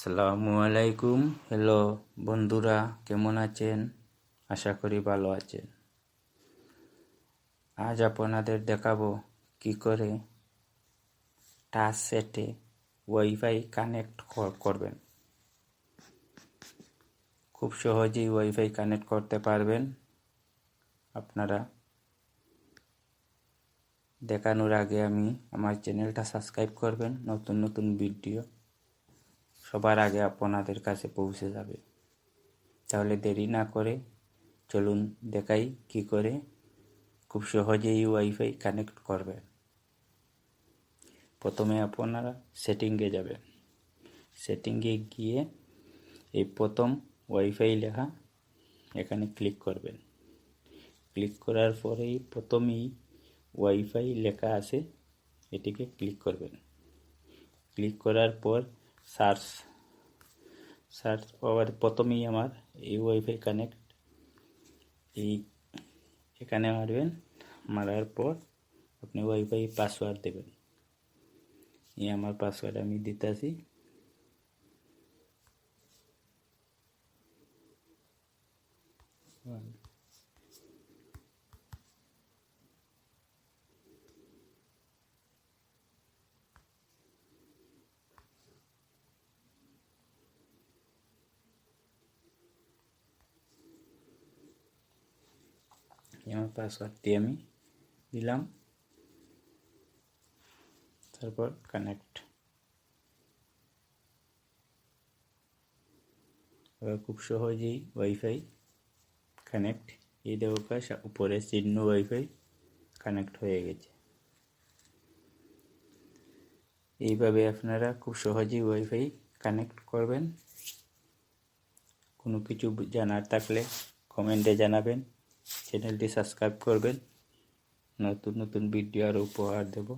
আসসালামু আলাইকুম হ্যালো বন্ধুরা, কেমন আছেন? আশা করি ভালো আছেন। আজ আপনাদের দেখাবো কি করে টাচ সেটে ওয়াইফাই কানেক্ট করবেন। খুব সহজেই ওয়াইফাই কানেক্ট করতে পারবেন আপনারা। দেখানোর আগে আমি আমার চ্যানেলটা সাবস্ক্রাইব করবেন, নতুন নতুন ভিডিও। সবার আগে আপনাদের কাছে পৌঁছে যাবে। তাহলে দেরি না করে চলুন দেখাই কি করে খুব সহজেই ওয়াইফাই কানেক্ট করবেন প্রথমে আপনারা সেটিংয়ে যাবেন। সেটিংয়ে গিয়ে এই প্রথম ওয়াইফাই লেখা এখানে ক্লিক করবেন। ক্লিক করার পরেই প্রথমেই ওয়াইফাই লেখা আছে, এটিকে ক্লিক করবেন। ক্লিক করার পর সার্চ সার্চ পাওয়ার প্রথমেই আমার এই ওয়াইফাই কানেক্ট এই এখানে মারবেন, মারার পর আপনি ওয়াইফাই পাসওয়ার্ড দেবেন। এই আমার পাসওয়ার্ড আমি দিতেছি। আমার পাসওয়ার্ডটি আমি দিলাম তারপর কানেক্ট এবার খুব সহজেই ওয়াইফাই কানেক্ট এই দেওয়া উপরে চিহ্ন ওয়াইফাই কানেক্ট হয়ে গেছে এইভাবে আপনারা খুব সহজেই ওয়াইফাই কানেক্ট করবেন কোনো কিছু জানার থাকলে কমেন্টে জানাবেন চ্যানেলটি সাবস্ক্রাইব করবেন। নতুন নতুন ভিডিও আরও উপহার দেবো।